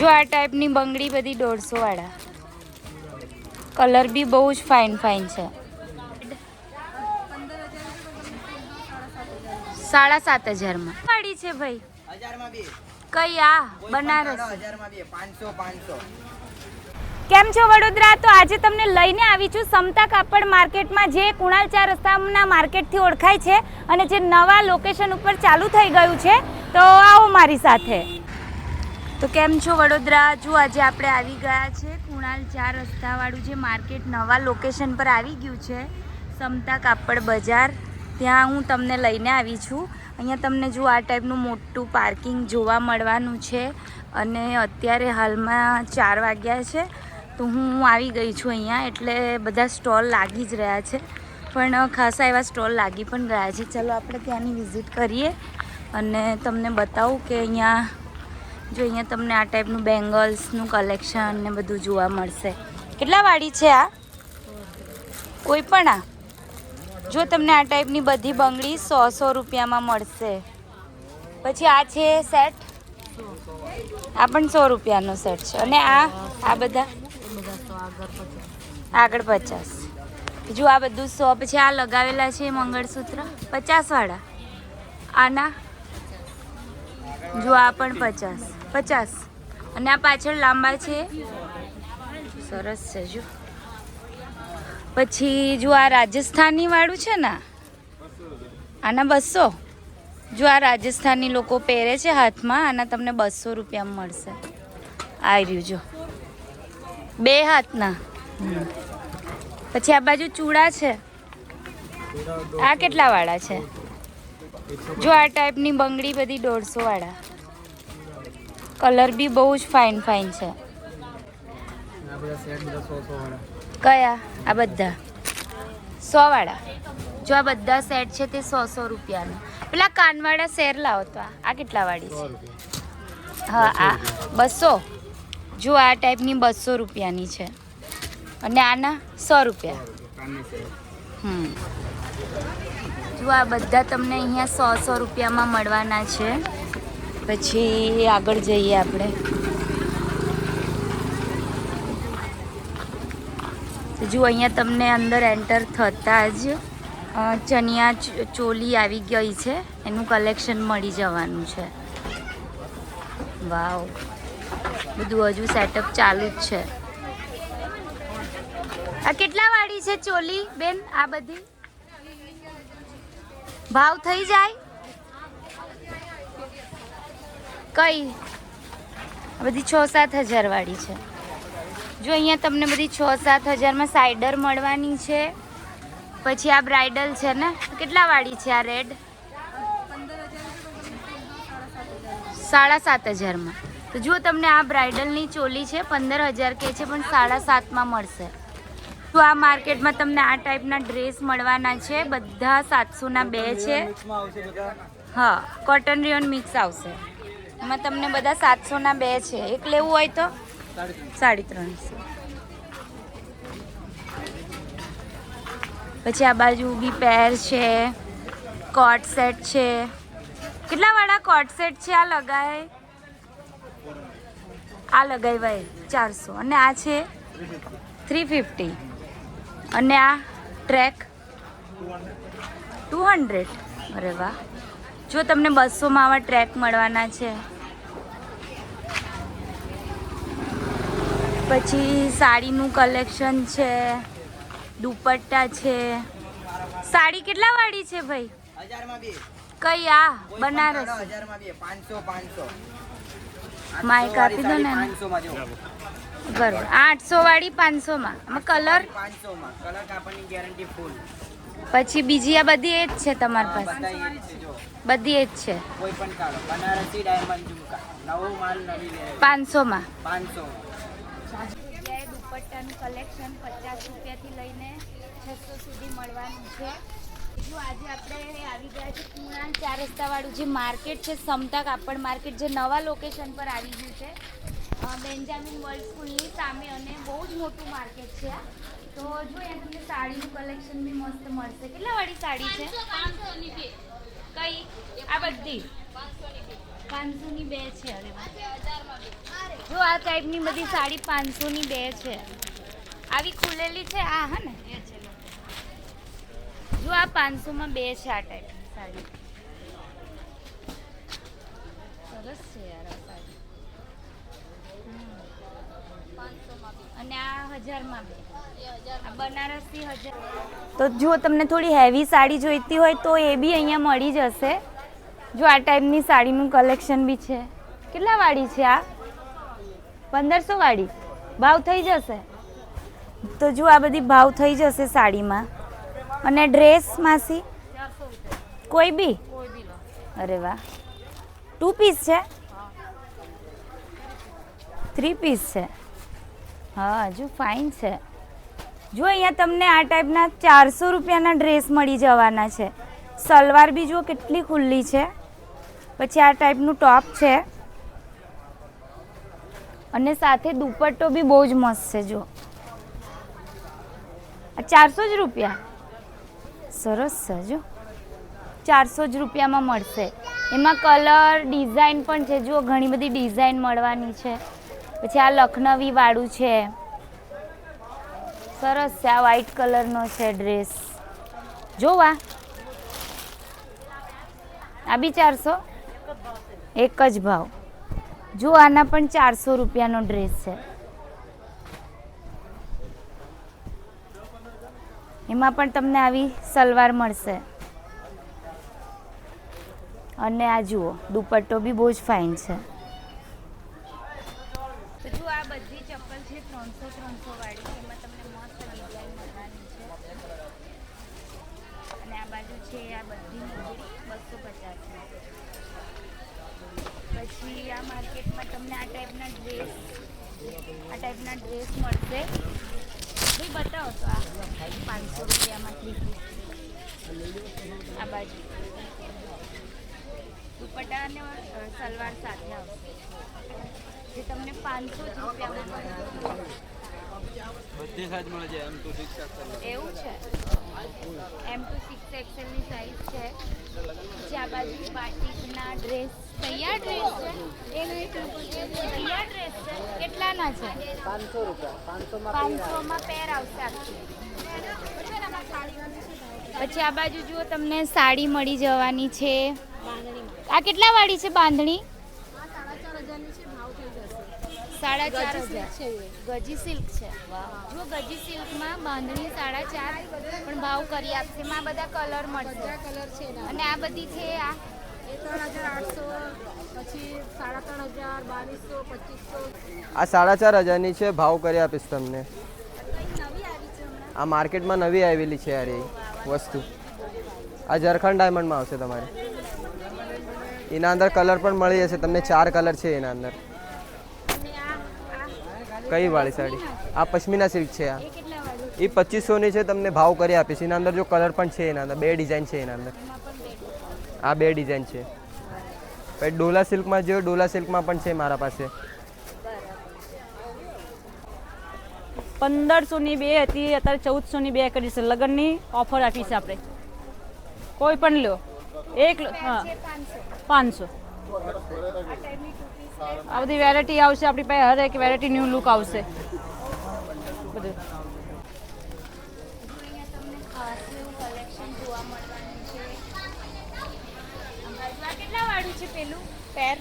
જો આ ટાઈપની બંગડી બધી દોઢસો વાળા કલર બી બહુ જ ફાઇન ફાઇન છે. સાડા સાત હજારમાં. વાળી છે ભાઈ. કઈ આ બનારસ. કેમ છો વડોદરા? તો આજે તમને લઈને આવી છું સમતા કાપડ માર્કેટમાં જે કુણાલ ચાર રસ્તાના માર્કેટથી ઓળખાય છે અને જે નવા લોકેશન ઉપર ચાલુ થઈ ગયું છે. તો આવો મારી સાથે. તો કેમ છો વડોદરા? જો આજે આપણે આવી ગયા છે કુણાલ ચાર રસ્તાવાળું જે માર્કેટ નવા લોકેશન પર આવી ગયું છે, સમતા કાપડ બજાર. ત્યાં હું તમને લઈને આવી છું. અહીંયા તમને જો આ ટાઈપનું મોટું પાર્કિંગ જોવા મળવાનું છે અને અત્યારે હાલમાં ચાર વાગ્યા છે, તો હું આવી ગઈ છું અહીંયા એટલે બધા સ્ટોલ લાગી જ રહ્યા છે. પણ ખાસા એવા સ્ટોલ લાગી પણ રહ્યા છે. ચલો આપણે ત્યાંની વિઝિટ કરીએ અને તમને બતાવું કે અહીંયા જો અહીંયા તમને આ ટાઈપનું બેંગલ્સનું કલેક્શન ને બધું જોવા મળશે. કેટલા વાળી છે આ? કોઈ પણ આ? જો તમને આ ટાઈપની બધી બંગડી સો સો રૂપિયામાં મળશે. પછી આ છે સેટ આ પણ સો રૂપિયાનો સેટ છે. અને આ? આ બધા? આગળ પચાસ. જો આ બધું સો, પછી આ લગાવેલા છે મંગળસૂત્ર. પચાસ વાળા. આના? જો આ પણ પચાસ. પચાસ. અને આ પાછળ લાંબા છે. સરસ છે, જો. પછી જો આ રાજસ્થાની વાળું છે ને, આના બસો. જો આ રાજસ્થાની લોકો પહેરે છે હાથમાં, આના તમને બસો રૂપિયામાં મળશે. આ રહ્યું, જો. બે હાથના. પછી આ બાજુ ચૂડા છે. આ કેટલા વાળા છે? જો આ ટાઈપની બંગડી બધી દોઢસો વાળા. કલર બી બહુ જ ફાઇન ફાઇન છે. કયા? આ બધા. સો વાળા જો આ બધા સેટ છે તે સો સો રૂપિયાના. પેલા કાનવાળા શેર લાવો તો આ. કેટલા વાળી છે? હા, આ બસો. જો આ ટાઈપની બસો રૂપિયાની છે. અને આના સો રૂપિયા. હમ. જો આ બધા તમને અહીંયા સો સો રૂપિયામાં મળવાના છે. પછી આગળ જઈએ આપણે. જો અહીંયા તમને અંદર એન્ટર થતાં જ ચનિયા ચોલી આવી ગઈ છે. એનું કલેક્શન મળી જવાનું છે. વાવ. બધું હજુ સેટઅપ ચાલુ જ છે. આ કેટલા વાળી છે ચોલી, બેન? આ બધી? ભાવ થઈ જાય? કઈ? બધી છ સાત હજાર વાળી છે. જો અહીંયા તમને બધી છ સાત હજારમાં સાઈડર મળવાની છે. પછી આ બ્રાઇડલ છે ને? કેટલા વાળી છે આ રેડ સાડા સાત હજારમાં. તો જો તમને આ બ્રાઇડલની ચોલી છે, પંદર હજાર કે છે, પણ સાડા સાતમાં મળશે. તો આ માર્કેટમાં તમને આ ટાઈપના ડ્રેસ મળવાના છે. બધા સાતસોના બે છે. હા કોટન રિયોન મિક્સ આવશે. એમાં તમને બધા સાતસોના બે છે. એક લેવું હોય તો? સાડી ત્રણસો. પછી આ બાજુ બી પેર છે કોટ સેટ છે. કેટલા વાળા કોટ સેટ છે આ લગાય? આ લગાય ભાઈ ચારસો. અને આ છે? Three fifty. અને આ ટ્રેક? Two hundred. અરે વાહ. જો તમને બસોમાં આવા ટ્રેક મળવાના છે. પછી સાડીનું કલેક્શન છે દુપટ્ટા છે. સાડી કેટલા વાળી છે ભાઈ? કઈ આ બનારસ? પાંચસો પાંચસો. માઇક આપી દો ને. પાંચસો બરોબર. આઠસો વાળી પાંચસોમાં. માં કલર પાંચસો માં કલર કાપડની ગેરંટી ફૂલ પછી બીજી આ બધી એ જ છે તમારી પાસે. બધા એ જ. છે. કોઈ પણ કાઢો. બનારસી ડાયમંડ ઝુમકા. નવો માલ નવી વેરાયટી. પાંચસોમાં. પાંચસો જગ્યાએ દુપટ્ટાનું કલેક્શન પચાસ રૂપિયાથી લઈને છસો સુધી મળવાનું છે. જો આજે આપણે આવી ગયા છે કુણાલ ચાર રસ્તાવાળું જે માર્કેટ છે સમતા કાપડ માર્કેટ જે નવા લોકેશન પર આવી ગયું છે. બેન્જામિન વર્લ્ડ સ્કૂલની સામે અને બહુ જ મોટું માર્કેટ છે આ. તો જો અહીંયા તમને સાડીનું કલેક્શન બી મસ્ત મળશે. કેટલા વાળી સાડી છે? કઈ? આ બધી? પાંચસોની બે છે. અરે જો આ ટાઈપની બધી સાડી પાંચસોની બે છે. આવી ખુલેલી છે? આ, હા ને? જો આ પાંચસોમાં બે છે આ ટાઈપની સાડી. સરસ છે યાર આ સાડી હમ. અને આ હજારમાં બે આ બનારસી હજાર તો જો તમને થોડી હેવી સાડી જોઈતી હોય તો એ બી અહીંયા મળી જશે. જો આ ટાઈપની સાડીનું કલેક્શન બી છે. કેટલા વાળી છે આ? પંદરસો વાળી. ભાવ થઈ જશે? તો જો આ બધી ભાવ થઈ જશે સાડીમાં. અને ડ્રેસ માસી? કોઈ બી? અરે વાહ. ટુ પીસ છે? થ્રી પીસ છે. હા, હજુ ફાઇન છે. જો અહીંયા તમને આ ટાઈપના ચારસો રૂપિયાના ડ્રેસ મળી જવાના છે. સલવાર બી જુઓ કેટલી ખુલ્લી છે. પછી આ ટાઈપનું ટોપ છે. અને સાથે દુપટ્ટો બી બહુ જ મસ્ત છે જો ચારસો જ રૂપિયા? સરસ છે જો ચારસો જ રૂપિયામાં મળશે. એમાં કલર ડિઝાઇન પણ છે, જુઓ, ઘણી બધી ડિઝાઇન મળવાની છે. પછી આ લખનવી વાળું છે. સરસ છે આ વ્હાઈટ કલરનો છે ડ્રેસ જોવા. આ બી ચારસો? એક જ ભાવ. જો આના પણ ચારસો રૂપિયાનો ડ્રેસ છે. એમાં પણ તમને આવી સલવાર મળશે. અને આ જુઓ, દુપટ્ટો બી બહુ જ ફાઇન છે તો જો આ બધી ચપ્પલ છે ત્રણસો ત્રણસો વાળી એમાં તમને મસ્ત ડિઝાઇન મળવાની છે. અને આ બાજુ છે, આ બધી મોજડી બસો પચાસ પછી આ માર્કેટમાં તમને આ ટાઈપના ડ્રેસ, આ ટાઈપના ડ્રેસ મળશે. ભાઈ બતાવો તો આ પાંચસો રૂપિયામાં થ્રી આ બાજુ. દુપટ્ટા અને સલવાર સાથે આવશે. જે તમને પાંચસો જ રૂપિયામાં બધી સાઈઝ મળે છે એમ ટુ સિક્સ એવું છે? એમ ટુ સિક્સ એક્સેલની સાઈઝ છે. જે આ બાજુ બાટિકના ડ્રેસ તૈયાર ડ્રેસ છે? એ તૈયાર ડ્રેસ છે. કેટલાના છે? પાંચસો રૂપિયા. પાંચસોમાં પાંચસોમાં પેર આવશે આખી પછી આ બાજુ જુઓ તમને સાડી મળી જવાની છે. આ કેટલા વાળી છે બાંધણી? સાડા ચાર હજાર. ગજી સિલ્ક છે. જો ગજી સિલ્કમાં બાંધણી સાડા ચાર પણ ભાવ કરી આપશે. એમાં બધા કલર મળશે. કલર છે અને આ બધી છે આ? ત્રણ હજાર આઠસો પછી સાડા ત્રણ હજાર બાવીસો પચીસો. આ સાડા ચાર હજારની છે ભાવ કરી આપીશ તમને. આ માર્કેટમાં નવી આવેલી છે યાર એ વસ્તુ. આ ઝરખંડ ડાયમંડમાં આવશે તમારે. એના અંદર કલર પણ મળી જશે. તમને ચાર કલર છે એના અંદર. કઈ વાળી સાડી? આ પશ્મિના સિલ્ક છે આ. એ પચીસોની છે, તમને ભાવ કરી આપીશ. એના અંદર જો કલર પણ છે એના અંદર. બે ડિઝાઇન છે એના અંદર. આ બે ડિઝાઇન છે. પછી ડોલા સિલ્કમાં જો, ડોલા સિલ્કમાં પણ છે મારા પાસે. પંદરસોની બે હતી, અત્યારે ચૌદસોની બે કરી છે. લગ્નની ઓફર આપી છે આપણે. કોઈ પણ લો. એક હા. પાંચસો. આ બધી વેરાયટી આવશે આપણી પાસે હરેક વેરાયટી ન્યૂ લુક આવશે. બધું. અહીંયા તમને ખાસ એવું કલેક્શન જોવા મળવાનું છે આ કેટલા વાળું છે પેલું પેર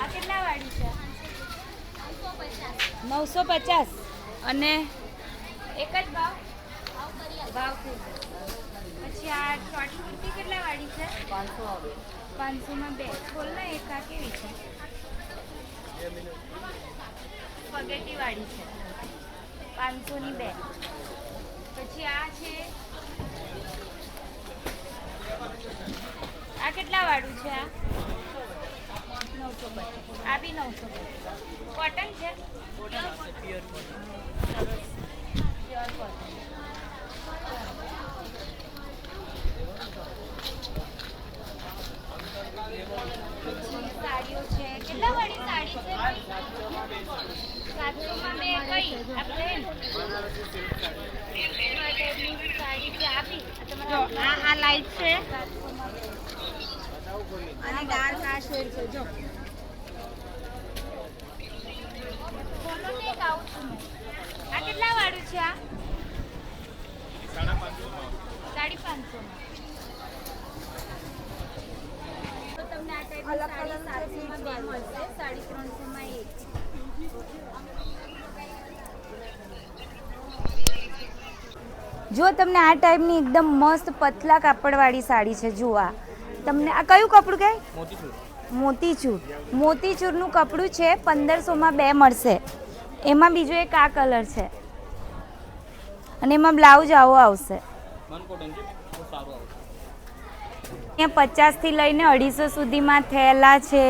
આ કેટલા વાળી છે નવસો પચાસ. અને એક જ ભાવ? ભાવ. પછી આ ચોટી કુર્તી કેટલા વાળી છે? પાંચસો પાંચસોમાં બે. બોલ ને એક આ કેવી છે? સ્પગેટી વાળી છે. પાંચસોની બે. પછી આ છે. આ કેટલા વાળું છે આ? નવસો આ બી નવસો કોટન છે? પ્યોર કોટન પછી સાડીઓ છે કેટલા વાળી સાડી છે ભાઈ સાતસોમાં બે કઈ આ આ લાઈટ છે અને ડાર્ક આ છે જો મેં. આ કેટલા વાળું છે આ સાડી પાંચસો તમને સાડી સાતસોમાં બે મળશે સાડી ત્રણસોમાં એક જો તમને આ ટાઈપની એકદમ મસ્ત પતલા કાપડવાળી સાડી છે જુઓ આ. તમને આ કયું કપડું કહે મોતીચૂર. મોતીચૂરનું કપડું છે પંદરસોમાં બે મળશે. એમાં બીજો એક આ કલર છે. અને એમાં બ્લાઉઝ આવો આવશે. અહીંયા પચાસથી લઈને અઢીસો સુધીમાં થયેલા છે.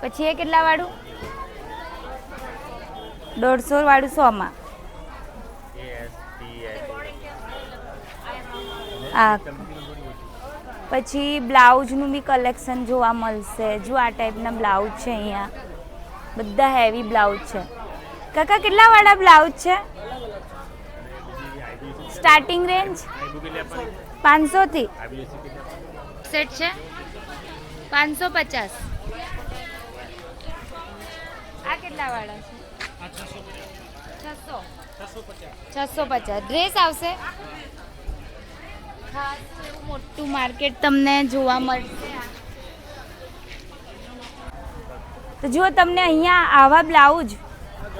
પછી એ કેટલા વાળું દોઢસો વાળું સોમાં. આ પછી બ્લાઉઝનું બી કલેક્શન જોવા મળશે. જો આ ટાઈપના બ્લાઉઝ છે અહીંયા. બધા હેવી બ્લાઉઝ છે. કાકા કેટલા વાળા બ્લાઉઝ છે? Starting range? પાંચસોથી? સેટ છે? પાંચસો પચાસ આ કેટલા વાળા છે છસો છસો પચાસ. ડ્રેસ આવશે? ખાસ એવું મોટું માર્કેટ તમને જોવા મળશે તો જુઓ, તમને અહીંયા આવા બ્લાઉઝ,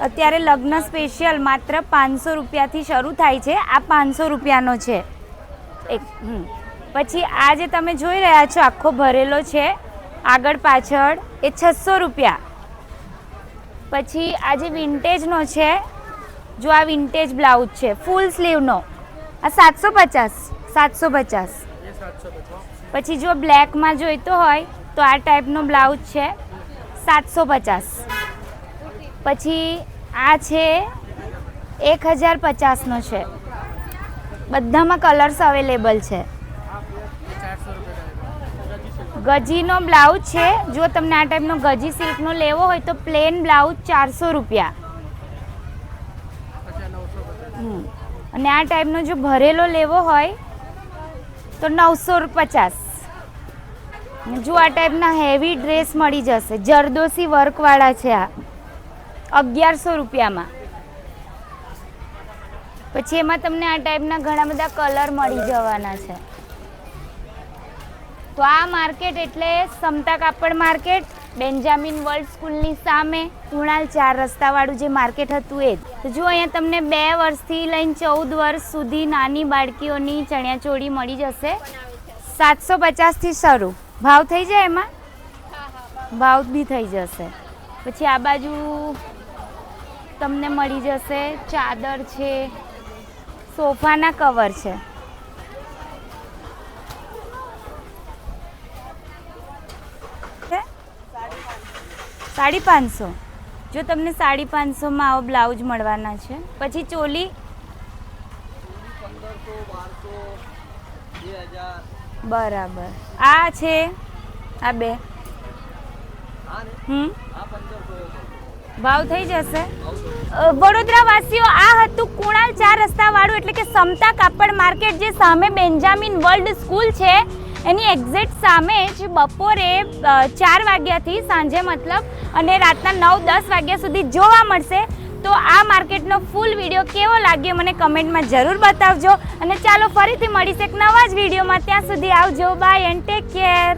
અત્યારે લગ્ન સ્પેશિયલ માત્ર પાંચસો રૂપિયાથી શરૂ થાય છે. આ પાંચસો રૂપિયાનો છે. એક. પછી આ જે તમે જોઈ રહ્યા છો, આખો ભરેલો છે. આગળ પાછળ એ છસો રૂપિયા. પછી આ જે વિન્ટેજનો છે, જો આ વિન્ટેજ બ્લાઉઝ છે, ફૂલ સ્લીવનો, આ સાતસો પચાસ. સાતસો પચાસ. પછી જો બ્લેકમાં જોઈતો હોય તો આ ટાઈપનો બ્લાઉઝ છે સાતસો પચાસ. પછી આ છે એક હજાર પચાસનો છે. બધામાં કલર્સ અવેલેબલ છે. ગજીનો બ્લાઉઝ છે. જો તમને આ ટાઈપનો ગજી સિલ્કનો લેવો હોય તો પ્લેન બ્લાઉઝ ચારસો રૂપિયા. અને આ ટાઈપનો જો ભરેલો લેવો હોય તો નવસો પચાસ. જો આ ટાઈપના હેવી ડ્રેસ મળી જશે જરદોસી વર્કવાળા છે આ, અગિયારસો રૂપિયામાં. પછી એમાં તમને આ ટાઈપના ઘણા બધા કલર મળી જવાના છે. તો આ માર્કેટ એટલે સમતા કાપડ માર્કેટ બેન્જામિન વર્લ્ડ સ્કૂલની સામે કુણાલ ચાર રસ્તાવાળું જે માર્કેટ હતું એ તો જો અહીંયા તમને બે વર્ષથી લઈને ચૌદ વર્ષ સુધી નાની બાળકીઓની ચણિયાચોળી મળી જશે, સાતસો પચાસથી શરૂ. ભાવ થઈ જાય એમાં? ભાવ બી થઈ જશે. પછી આ બાજુ તમને મળી જશે, ચાદર છે, સોફાના કવર છે? સાડી પાંચસો. જો તમને સાડી પાંચસોમાં આવો બ્લાઉઝ મળવાના છે. પછી ચોલી. બરાબર. આ છે. આ બે. હમ. ભાવ થઈ જશે. વડોદરા વાસીઓ આ હતું કુણાલ ચાર રસ્તા વાળું એટલે કે સમતા કાપડ માર્કેટ જે સામે બેન્જામિન વર્લ્ડ સ્કૂલ છે એની એક્ઝેક્ટ સામે જ બપોરે ચાર વાગ્યાથી સાંજે મતલબ અને રાતના નવ, દસ વાગ્યા સુધી જોવા મળશે. તો આ માર્કેટનો ફૂલ વીડિયો કેવો લાગ્યો મને કમેન્ટમાં જરૂર બતાવજો. અને ચાલો ફરીથી મળીશ એક નવા જ વિડીયોમાં ત્યાં સુધી આવજો. By and take care